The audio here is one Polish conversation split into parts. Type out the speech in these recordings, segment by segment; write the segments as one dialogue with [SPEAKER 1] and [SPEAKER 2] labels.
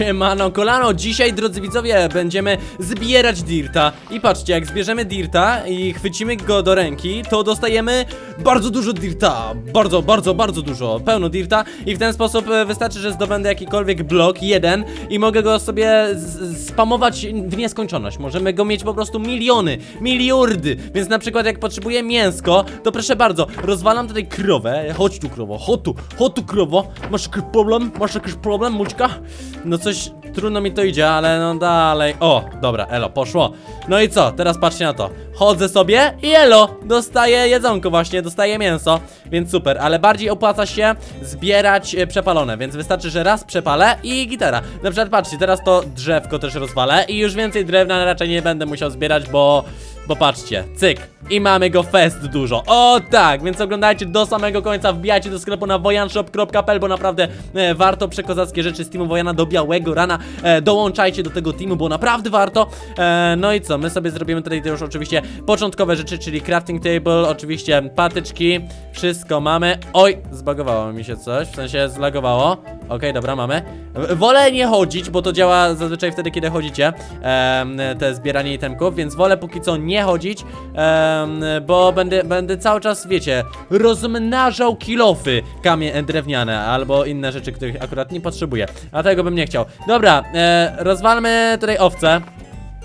[SPEAKER 1] Siemano kolano, dzisiaj drodzy widzowie będziemy zbierać dirta. I patrzcie, jak zbierzemy dirta i chwycimy go do ręki To dostajemy bardzo dużo dirta. Bardzo, bardzo, bardzo dużo, pełno dirta I w ten sposób e, wystarczy, że zdobędę jakikolwiek blok, jeden I mogę go sobie spamować w nieskończoność. Możemy go mieć po prostu miliony, miliardy. Więc na przykład jak potrzebuję mięsko To proszę bardzo, rozwalam tutaj krowę. Chodź tu krowo, chodź tu, chodź tu krowo. Masz jakiś problem? Masz jakiś problem, Mućka? No coś, trudno mi to idzie, ale no dalej. O, dobra, elo, poszło. No i co, teraz patrzcie na to. Chodzę sobie i elo, dostaję jedzonko właśnie, dostaję mięso Więc super, ale bardziej opłaca się zbierać e, przepalone Więc wystarczy, że raz przepalę i gitara. Na przykład patrzcie, teraz to drzewko też rozwalę I już więcej drewna raczej nie będę musiał zbierać, bo... Bo patrzcie, cyk. I mamy go fest dużo. O tak, więc oglądajcie do samego końca Wbijajcie do sklepu na wojanshop.pl Bo naprawdę e, warto przekozackie rzeczy z teamu Wojana do białego rana e, Dołączajcie do tego teamu, bo naprawdę warto. E, No i co, my sobie zrobimy tutaj już oczywiście Początkowe rzeczy, czyli crafting table Oczywiście patyczki, wszystko mamy. Oj, zbagowało mi się coś W sensie zlagowało. Okej, dobra, mamy. Wolę nie chodzić, bo to działa zazwyczaj wtedy, kiedy chodzicie em, Te zbieranie itemków, więc wolę póki co nie chodzić em, Bo będę, będę cały czas, wiecie Rozmnażał kilofy Kamie drewniane albo inne rzeczy, których akurat nie potrzebuję. A tego bym nie chciał. Dobra, e, rozwalmy tutaj owce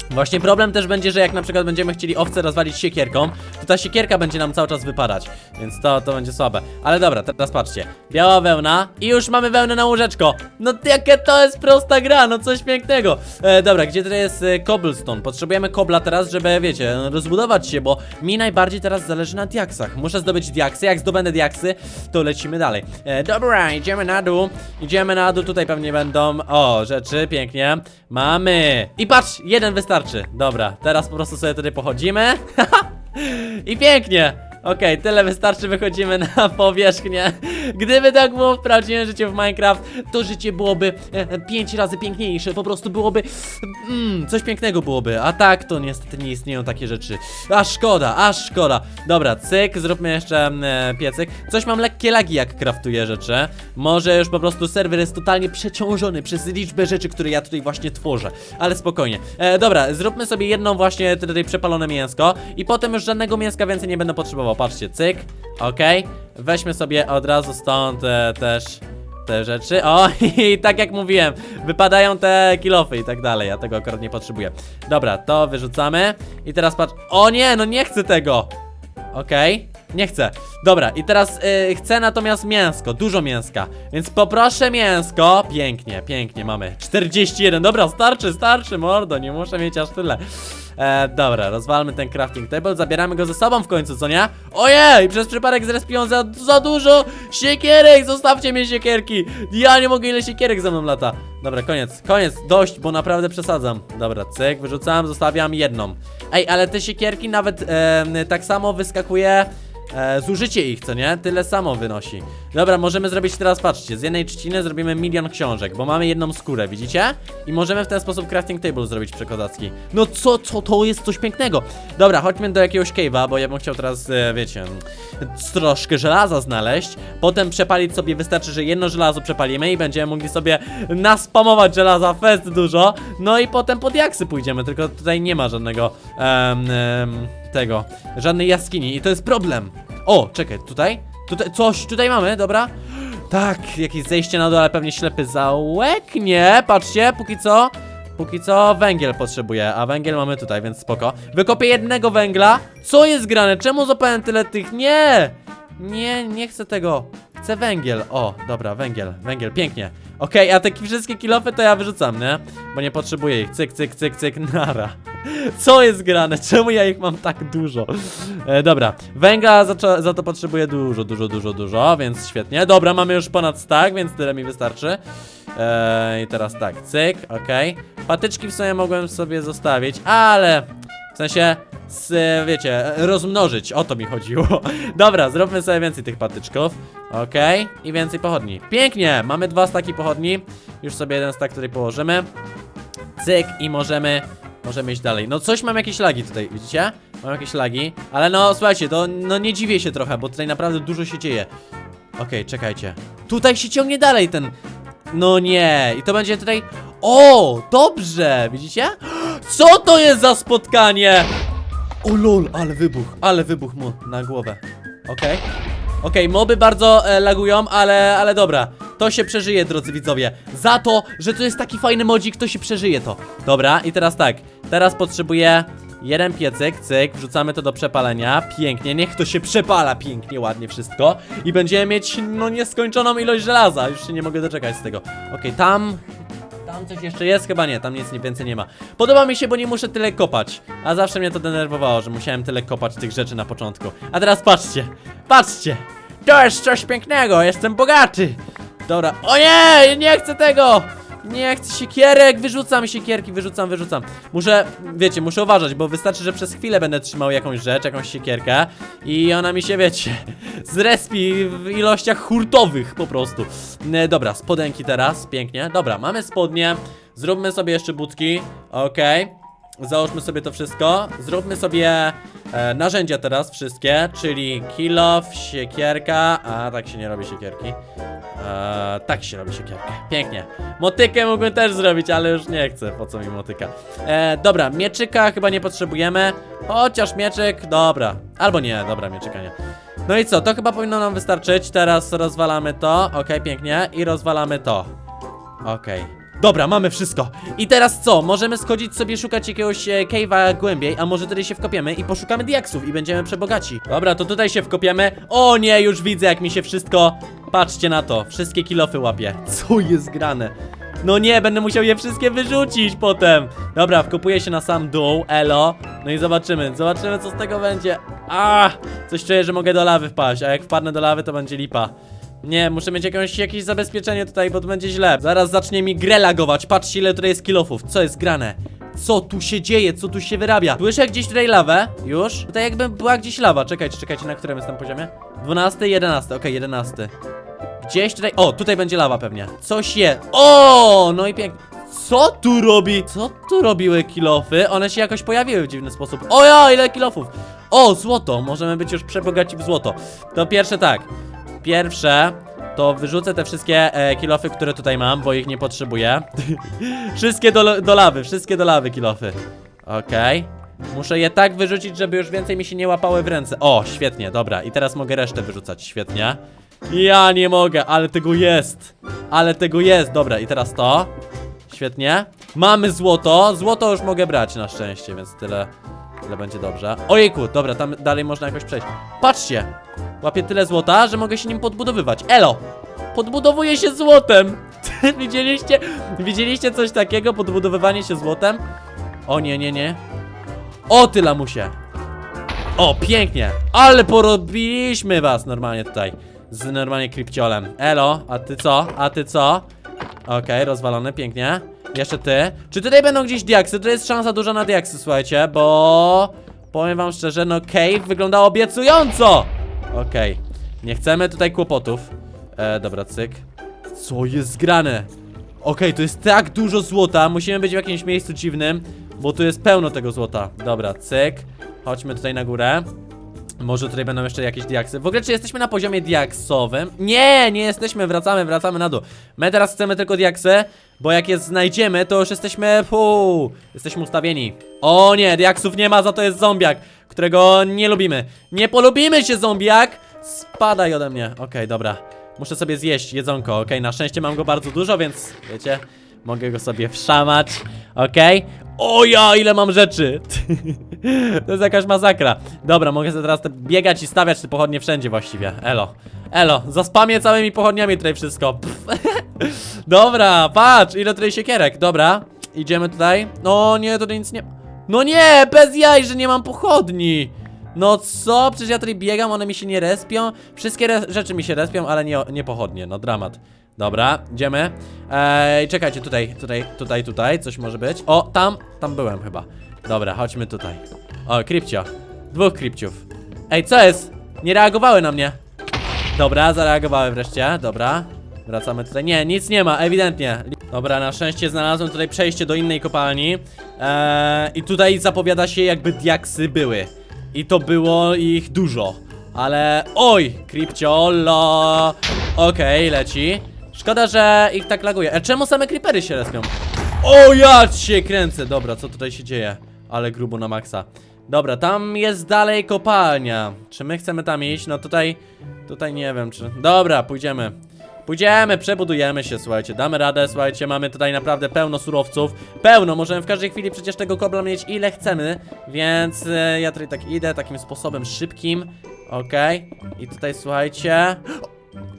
[SPEAKER 1] Właśnie problem też będzie, że jak na przykład będziemy chcieli owce rozwalić siekierką, to ta siekierka będzie nam cały czas wypadać, więc to, to będzie słabe. Ale dobra, teraz patrzcie. Biała wełna i już mamy wełnę na łóżeczko. No jakie to jest prosta gra, no coś pięknego. E, dobra, gdzie tutaj jest e, cobblestone? Potrzebujemy kobla teraz, żeby, wiecie, rozbudować się, bo mi najbardziej teraz zależy na diaksach. Muszę zdobyć diaksy, jak zdobędę diaksy, to lecimy dalej. E, dobra, idziemy na dół, idziemy na dół, tutaj pewnie będą, o, rzeczy, pięknie. Mamy. I patrz, jeden wystarczy. Dobra, teraz po prostu sobie tutaj pochodzimy. I pięknie. Okej, tyle wystarczy, wychodzimy na powierzchnię. Gdyby tak było w prawdziwym życiu w Minecraft, to życie byłoby 5 razy piękniejsze, po prostu byłoby mm, coś pięknego byłoby. A tak, to niestety nie istnieją takie rzeczy. Aż szkoda, aż szkoda. Dobra, cyk, zróbmy jeszcze e, piecyk. Coś mam lekkie lagi, jak kraftuję rzeczy. Może już po prostu serwer jest totalnie przeciążony przez liczbę rzeczy, które ja tutaj właśnie tworzę. Ale spokojnie. E, dobra, zróbmy sobie jedną właśnie tutaj przepalone mięsko i potem już żadnego mięska więcej nie będę potrzebował. Patrzcie, cyk, okej. Weźmy sobie od razu stąd e, też te rzeczy. O, i tak jak mówiłem, wypadają te kilofy i tak dalej. Ja tego akurat nie potrzebuję. Dobra, to wyrzucamy. I teraz patrz. O nie, no nie chcę tego. Okej, nie chcę. Dobra, i teraz y, chcę natomiast mięsko, dużo mięska. Więc poproszę mięsko. Pięknie, pięknie mamy. 41. Dobra, starczy, starczy, mordo, nie muszę mieć aż tyle. E, dobra, rozwalmy ten crafting table, zabieramy go ze sobą w końcu, co nie? Ojej, przez przypadek zrespią za, za dużo siekierek, zostawcie mnie siekierki. Ja nie mogę, ile siekierek za mną lata. Dobra, koniec, koniec, dość, bo naprawdę przesadzam. Dobra, cyk, wyrzucam, zostawiam jedną. Ej, ale te siekierki nawet e, tak samo wyskakuje e, zużycie ich, co nie? Tyle samo wynosi. Dobra, możemy zrobić teraz, patrzcie, z jednej trzciny zrobimy milion książek, bo mamy jedną skórę, widzicie? I możemy w ten sposób crafting table zrobić przekozacki. No co, co, to jest coś pięknego. Dobra, chodźmy do jakiegoś cave'a, bo ja bym chciał teraz, e, wiecie, troszkę żelaza znaleźć. Potem przepalić sobie, wystarczy, że jedno żelazo przepalimy i będziemy mogli sobie naspamować żelaza fest dużo. No i potem pod jaksy pójdziemy, tylko tutaj nie ma żadnego em, em, tego, żadnej jaskini i to jest problem. O, czekaj, tutaj? Tutaj, coś tutaj mamy, dobra? Tak, jakieś zejście na dół, ale pewnie ślepy zaułek? Nie, patrzcie, póki co Póki co węgiel potrzebuję, a węgiel mamy tutaj, więc spoko Wykopię jednego węgla Co jest grane? Czemu zapałem tyle tych? Nie! Nie, nie chcę tego Chcę węgiel, o, dobra, węgiel, węgiel, pięknie. Okej, a te ki- wszystkie kilofy to ja wyrzucam, nie? Bo nie potrzebuję ich, cyk, cyk, cyk, cyk, nara. Co jest grane? Czemu ja ich mam tak dużo? E, dobra, węgla za, za to potrzebuję dużo, dużo, dużo, dużo, więc świetnie. Dobra, mamy już ponad stack, więc tyle mi wystarczy. E, I teraz tak, cyk, okej. Patyczki w sumie mogłem sobie zostawić, ale w sensie, s, wiecie, rozmnożyć, o to mi chodziło. Dobra, zróbmy sobie więcej tych patyczków. Okej, i więcej pochodni. Pięknie, mamy dwa staki pochodni. Już sobie jeden stak tutaj położymy. Cyk i możemy, możemy iść dalej. No coś mam jakieś lagi tutaj, widzicie? Mam jakieś lagi, ale no słuchajcie, to no nie dziwię się trochę, bo tutaj naprawdę dużo się dzieje. Okej, czekajcie. Tutaj się ciągnie dalej ten No nie, i to będzie tutaj... O, dobrze, widzicie? Co to jest za spotkanie? O lol, ale wybuch, ale wybuch mu na głowę. Okej. Okej, moby bardzo e, lagują, ale, ale dobra. To się przeżyje, drodzy widzowie. Za to, że to jest taki fajny modzik, to się przeżyje to. Dobra, i teraz tak. Teraz potrzebuję jeden piecyk, cyk, wrzucamy to do przepalenia. Pięknie, niech to się przepala pięknie, ładnie wszystko. I będziemy mieć, no, nieskończoną ilość żelaza. Już się nie mogę doczekać z tego. Okej, tam tam coś jeszcze jest? Chyba nie, tam nic więcej nie ma. Podoba mi się, bo nie muszę tyle kopać. A zawsze mnie to denerwowało, że musiałem tyle kopać tych rzeczy na początku. A teraz patrzcie, patrzcie! To jest coś pięknego, jestem bogaty! Dobra, o nie, nie chcę tego! Nie chcę siekierek, wyrzucam siekierki, wyrzucam, wyrzucam. Muszę, wiecie, muszę uważać, bo wystarczy, że przez chwilę będę trzymał jakąś rzecz, jakąś siekierkę i ona mi się, wiecie, zrespi w ilościach hurtowych po prostu. E, dobra, spodenki teraz, pięknie. Dobra, mamy spodnie, zróbmy sobie jeszcze budki, okej. Załóżmy sobie to wszystko. Zróbmy sobie e, narzędzia teraz wszystkie, czyli kilof, siekierka. A tak się nie robi siekierki. E, tak się robi siekierkę. Pięknie. Motykę mógłbym też zrobić, ale już nie chcę. Po co mi motyka? E, dobra, mieczyka chyba nie potrzebujemy. Chociaż mieczyk, dobra. Albo nie, dobra, mieczyka nie. No i co, to chyba powinno nam wystarczyć. Teraz rozwalamy to. Okej, pięknie. I rozwalamy to. Okej. Dobra, mamy wszystko. I teraz co? Możemy schodzić sobie szukać jakiegoś e, cave'a głębiej, a może tutaj się wkopiemy i poszukamy diaksów i będziemy przebogaci. Dobra, to tutaj się wkopiemy. O nie, już widzę jak mi się wszystko... Patrzcie na to, wszystkie kilofy łapię. Co jest grane? No nie, będę musiał je wszystkie wyrzucić potem. Dobra, wkopuję się na sam dół, elo. No i zobaczymy, zobaczymy co z tego będzie. A, coś czuję, że mogę do lawy wpaść, a jak wpadnę do lawy, to będzie lipa. Nie, muszę mieć jakieś, jakieś zabezpieczenie tutaj, bo to będzie źle. Zaraz zacznie mi grę lagować. Patrzcie, ile tutaj jest kilofów. Co jest grane? Co tu się dzieje? Co tu się wyrabia? Słyszę gdzieś tutaj lawę. Już? Tutaj jakby była gdzieś lawa. Czekajcie, czekajcie, na którym jestem poziomie? 12, 11. Okej, 11. Gdzieś tutaj... O, tutaj będzie lawa pewnie. Coś jest. O, no i pięknie. Co tu robi? Co tu robiły kilofy? One się jakoś pojawiły w dziwny sposób. O ja, ile kilofów! O, złoto! Możemy być już przebogaci w złoto. To pierwsze tak. Pierwsze to wyrzucę te wszystkie e, kilofy, które tutaj mam, bo ich nie potrzebuję. wszystkie do, do lawy, wszystkie do lawy kilofy. Okej. Muszę je tak wyrzucić, żeby już więcej mi się nie łapały w ręce. O, świetnie, dobra. I teraz mogę resztę wyrzucać, świetnie. Ja nie mogę, ale tego jest. Ale tego jest, dobra. I teraz to. Świetnie. Mamy złoto. Złoto już mogę brać na szczęście, więc tyle, tyle będzie dobrze. Ojejku, dobra, tam dalej można jakoś przejść. Patrzcie. Łapię tyle złota, że mogę się nim podbudowywać. Elo! Podbudowuję się złotem! Widzieliście? Widzieliście coś takiego? Podbudowywanie się złotem? O nie, nie, nie. O ty lamusie! O, pięknie! Ale porobiliśmy was normalnie tutaj. Z normalnie krypciolem. Elo, a ty co? A ty co? Okej, rozwalone, pięknie. Jeszcze ty. Czy tutaj będą gdzieś diaksy? To jest szansa duża na diaksy, słuchajcie, bo... Powiem wam szczerze, no cave wygląda obiecująco! Okej. Nie chcemy tutaj kłopotów. E, dobra, cyk. Co jest grane? Okej, tu jest tak dużo złota. Musimy być w jakimś miejscu dziwnym, bo tu jest pełno tego złota. Dobra, cyk. Chodźmy tutaj na górę. Może tutaj będą jeszcze jakieś diaksy. W ogóle, czy jesteśmy na poziomie diaksowym? Nie, nie jesteśmy, wracamy, wracamy na dół. My teraz chcemy tylko diaksy, bo jak je znajdziemy, to już jesteśmy, puu, jesteśmy ustawieni. O nie, diaksów nie ma, za to jest zombiak, którego nie lubimy. Nie polubimy się, zombiak! Spadaj ode mnie. Okej, dobra. Muszę sobie zjeść jedzonko, okej? Na szczęście mam go bardzo dużo, więc wiecie, mogę go sobie wszamać, okej? O ja, ile mam rzeczy! to jest jakaś masakra. Dobra, mogę sobie teraz te biegać i stawiać te pochodnie wszędzie właściwie. Elo. Elo, zaspamię całymi pochodniami tutaj wszystko. Dobra, patrz, ile tutaj siekierek. Dobra, idziemy tutaj. No nie, tutaj nic nie... No nie, bez jaj, że nie mam pochodni. No co? Przecież ja tutaj biegam, one mi się nie respią. Wszystkie re rzeczy mi się respią, ale nie, nie pochodnie, no dramat. Dobra, idziemy. Ej, czekajcie, tutaj, tutaj, tutaj, tutaj, coś może być. O, tam, tam byłem chyba. Dobra, chodźmy tutaj. O, krypcio. Dwóch krypciów. Ej, co jest? Nie reagowały na mnie. Dobra, zareagowały wreszcie, dobra. Wracamy tutaj. Nie, nic nie ma, ewidentnie. Dobra, na szczęście znalazłem tutaj przejście do innej kopalni. Eee, I tutaj zapowiada się jakby diaksy były. I to było ich dużo. Ale. Oj! Kripciolo! Okej, leci. Szkoda, że ich tak laguje. E, czemu same creepery się respią? O, ja cię kręcę! Dobra, co tutaj się dzieje? Ale grubo na maksa. Dobra, tam jest dalej kopalnia. Czy my chcemy tam iść? No tutaj... Tutaj nie wiem, czy... Dobra, pójdziemy. Pójdziemy, przebudujemy się, słuchajcie, damy radę, słuchajcie, mamy tutaj naprawdę pełno surowców, pełno, możemy w każdej chwili przecież tego kobla mieć ile chcemy, więc e, ja tutaj tak idę takim sposobem szybkim, okej, i tutaj słuchajcie,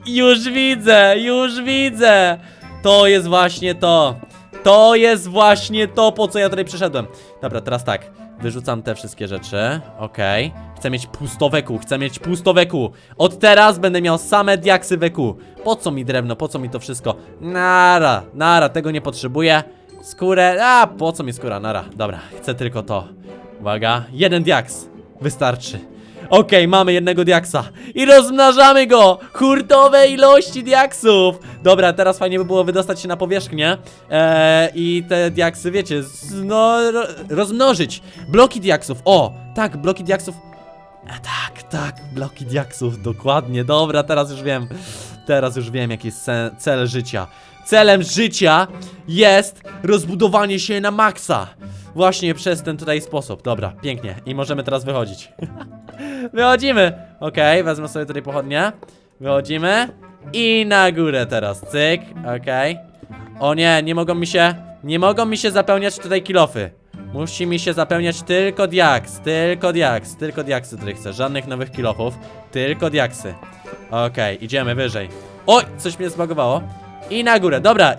[SPEAKER 1] już widzę, już widzę, to jest właśnie to, to jest właśnie to, po co ja tutaj przyszedłem, dobra, teraz tak, wyrzucam te wszystkie rzeczy, okej, chcę mieć pustowe kół, chcę mieć pustowe kół, od teraz będę miał same diaksy we kół, po co mi drewno, po co mi to wszystko, nara, nara, tego nie potrzebuję, skórę, a po co mi skóra, nara, dobra, chcę tylko to, uwaga, jeden diaks, wystarczy. Okej, mamy jednego diaksa i rozmnażamy go! Hurtowe ilości diaksów! Dobra, teraz fajnie by było wydostać się na powierzchnię eee, i te diaksy, wiecie, no, ro, rozmnożyć. Bloki diaksów, o, tak, bloki diaksów. E, tak, tak, bloki diaksów, dokładnie, dobra, teraz już wiem. Teraz już wiem, jaki jest ce- cel życia. Celem życia jest rozbudowanie się na maksa. Właśnie przez ten tutaj sposób. Dobra, pięknie. I możemy teraz wychodzić. Wychodzimy! Okej, wezmę sobie tutaj pochodnie. Wychodzimy. I na górę teraz. Cyk, okej. O nie, nie mogą mi się. Nie mogą mi się zapełniać tutaj kilofy. Musi mi się zapełniać tylko diaks, tylko diaks, tylko diaksy tutaj chcę. Żadnych nowych kilofów, tylko diaksy. Okej, idziemy wyżej. Oj, coś mnie zbagowało. I na górę, dobra.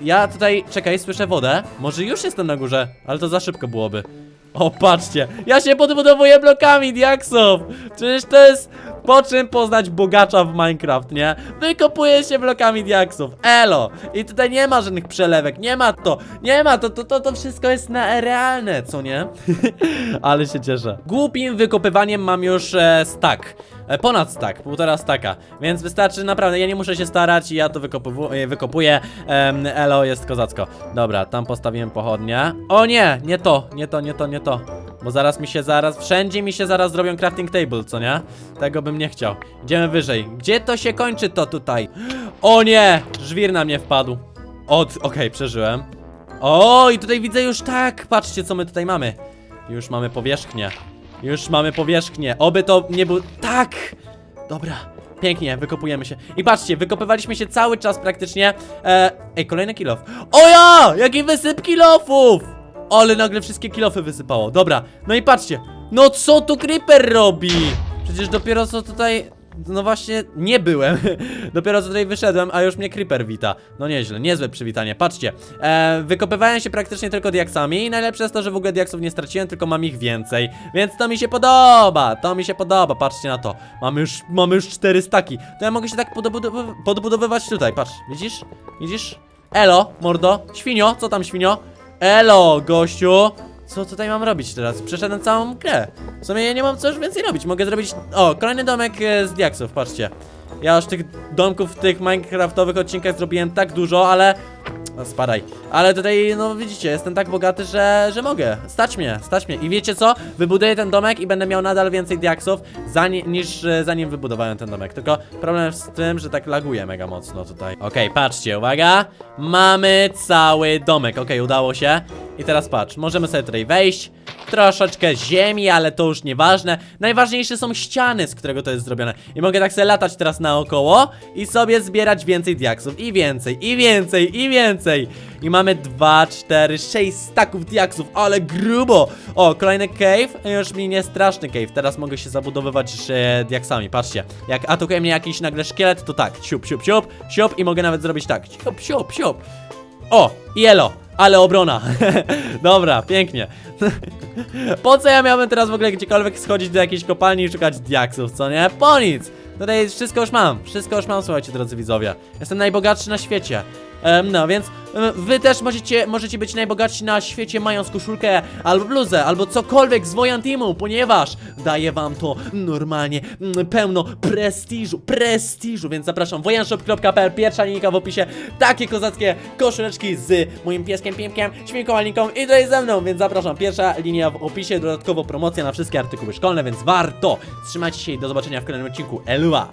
[SPEAKER 1] Ja tutaj, czekaj, słyszę wodę. Może już jestem na górze, ale to za szybko byłoby. O, patrzcie, ja się podbudowuję blokami diaksów. Przecież to jest po czym poznać bogacza w Minecraft, nie? Wykopuję się blokami diaksów, elo. I tutaj nie ma żadnych przelewek, nie ma to, nie ma to, to, to, to wszystko jest na realne, co nie? Ale się cieszę. Głupim wykopywaniem mam już e, stack. E, Ponad stack, półtora staka, więc wystarczy naprawdę, ja nie muszę się starać i ja to e, wykopuję. Em, elo, jest kozacko. Dobra, tam postawiłem pochodnie. O nie, nie to, nie to, nie to, nie to. Bo zaraz mi się zaraz, wszędzie mi się zaraz zrobią crafting table, co nie? Tego bym nie chciał. Idziemy wyżej. Gdzie to się kończy to tutaj? O nie, żwir na mnie wpadł. Od, okej, przeżyłem. O, i tutaj widzę już tak, patrzcie co my tutaj mamy. Już mamy powierzchnię. Już mamy powierzchnię. Oby to nie był... Tak! Dobra, pięknie, wykopujemy się. I patrzcie, wykopywaliśmy się cały czas praktycznie. E, ej, kolejny kilof. O ja! Jaki wysyp kilofów! Ale nagle wszystkie kilofy wysypało. Dobra, no i patrzcie. No co tu Creeper robi? Przecież dopiero co tutaj... No właśnie, nie byłem. Dopiero co tutaj wyszedłem, a już mnie Creeper wita. No nieźle, niezłe przywitanie. Patrzcie, e, wykopywałem się praktycznie tylko diaksami i najlepsze jest to, że w ogóle diaksów nie straciłem, tylko mam ich więcej. Więc to mi się podoba, to mi się podoba, patrzcie na to. Mamy już, mamy już cztery staki. To ja mogę się tak podbudowy podbudowywać tutaj, patrz, widzisz? Widzisz? Elo, mordo, świnio, co tam świnio? Elo, gościu. Co tutaj mam robić teraz? Przeszedłem całą grę. W sumie ja nie mam co już więcej robić. Mogę zrobić. O, kolejny domek e, z diaksów, patrzcie. Ja już tych domków w tych Minecraftowych odcinkach zrobiłem tak dużo, ale. No, spadaj. Ale tutaj, no widzicie, jestem tak bogaty, że, że mogę. Stać mnie, stać mnie. I wiecie co? Wybuduję ten domek i będę miał nadal więcej diaksów, zani niż e, zanim wybudowałem ten domek. Tylko problem z tym, że tak laguje mega mocno tutaj. Okej, patrzcie, uwaga. Mamy cały domek. Okej, udało się. I teraz patrz, możemy sobie tutaj wejść. Troszeczkę ziemi, ale to już nieważne. Najważniejsze są ściany, z którego to jest zrobione. I mogę tak sobie latać teraz naokoło i sobie zbierać więcej diaksów. I więcej, i więcej, i więcej. I mamy 2, 4, 6 staków diaksów, ale grubo. O, kolejny cave. Już mi nie straszny cave. Teraz mogę się zabudowywać e, diaksami. Patrzcie, jak atakuje mnie jakiś nagle szkielet, to tak, siup, siup, siup, siup i mogę nawet zrobić tak, siup, siup, siup. O, jelo, ale obrona. Dobra, pięknie. po co ja miałbym teraz w ogóle gdziekolwiek schodzić do jakiejś kopalni i szukać diaksów, co nie? Po nic. Tutaj wszystko już mam, wszystko już mam, słuchajcie, drodzy widzowie. Jestem najbogatszy na świecie. Em, no więc em, wy też możecie, możecie być najbogatsi na świecie mając koszulkę albo bluzę, albo cokolwiek z Wojan Teamu, ponieważ daje wam to normalnie mm, pełno prestiżu, prestiżu, więc zapraszam wojanshop.pl, pierwsza linka w opisie, takie kozackie koszuleczki z moim pieskiem Pimpkiem, świnką Alinką i tutaj ze mną, więc zapraszam, pierwsza linia w opisie, dodatkowo promocja na wszystkie artykuły szkolne, więc warto! Trzymajcie się i do zobaczenia w kolejnym odcinku, るわ。